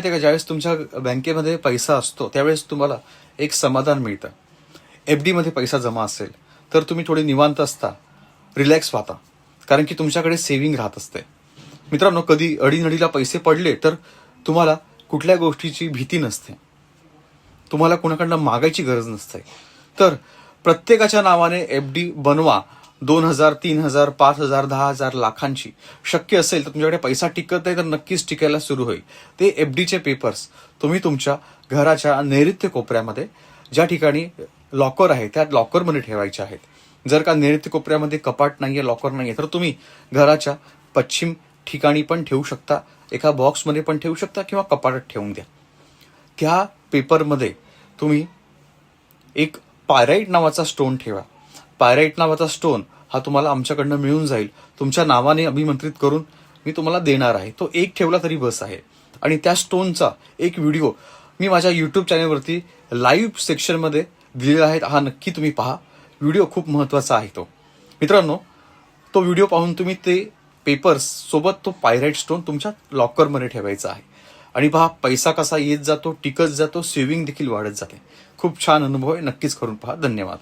माहिती का ज्यावेळेस तुमच्या बँकेमध्ये पैसा असतो त्यावेळेस तुम्हाला एक समाधान मिळतं. एफमध्ये पैसा जमा असेल तर तुम्ही थोडे निवांत असता रिलॅक्स व्हाता कारण की तुमच्याकडे सेव्हिंग राहत असते. मित्रांनो कधी अडीनडीला पैसे पडले तर तुम्हाला कुठल्या गोष्टीची भीती नसते. तुम्हाला कोणाकडनं मागायची गरज नसते. तर प्रत्येकाच्या नावाने एफ डी बनवा दोन हजार तीन हजार पाच हजार दहा हजार लाखांची शक्य असेल तर तुमच्याकडे पैसा टिकत नाही तर नक्कीच टिकायला सुरू होईल. ते एफ डीचे पेपर्स तुम्ही तुमच्या घराच्या नैऋत्य कोपऱ्यामध्ये ज्या ठिकाणी लॉकर आहे त्या लॉकरमध्ये ठेवायचे आहेत. जर का नैऋत्य कोपऱ्यामध्ये कपाट नाहीये लॉकर नाहीये तर तुम्ही घराच्या पश्चिम ठिकाणी पण ठेवू शकता एका बॉक्समध्ये पण ठेवू शकता किंवा कपाटात ठेवून द्या. त्या पेपरमध्ये तुम्ही एक पायराईट नावाचा स्टोन ठेवा. पायराईट नावाचा स्टोन हा तुम्हाला आमच्याकडनं मिळून जाईल. तुमच्या नावाने अभिमंत्रित करून मी तुम्हाला देणार आहे. तो एक ठेवला तरी बस आहे. आणि त्या स्टोनचा एक व्हिडिओ मी माझ्या यूट्यूब चॅनलवरती लाईव्ह सेक्शनमध्ये दिलेला आहे. हा नक्की तुम्ही पहा. व्हिडिओ खूप महत्त्वाचा आहे तो. मित्रांनो तो व्हिडिओ पाहून तुम्ही ते पेपर्स सोबत तो पायराईट स्टोन तुमच्या लॉकरमध्ये ठेवायचा आहे. आणि पहा पैसा कसा येत जातो टिकत जातो सेव्हिंग देखील वाढत जाते. खूप छान अनुभव आहे. नक्कीच करून पहा. धन्यवाद.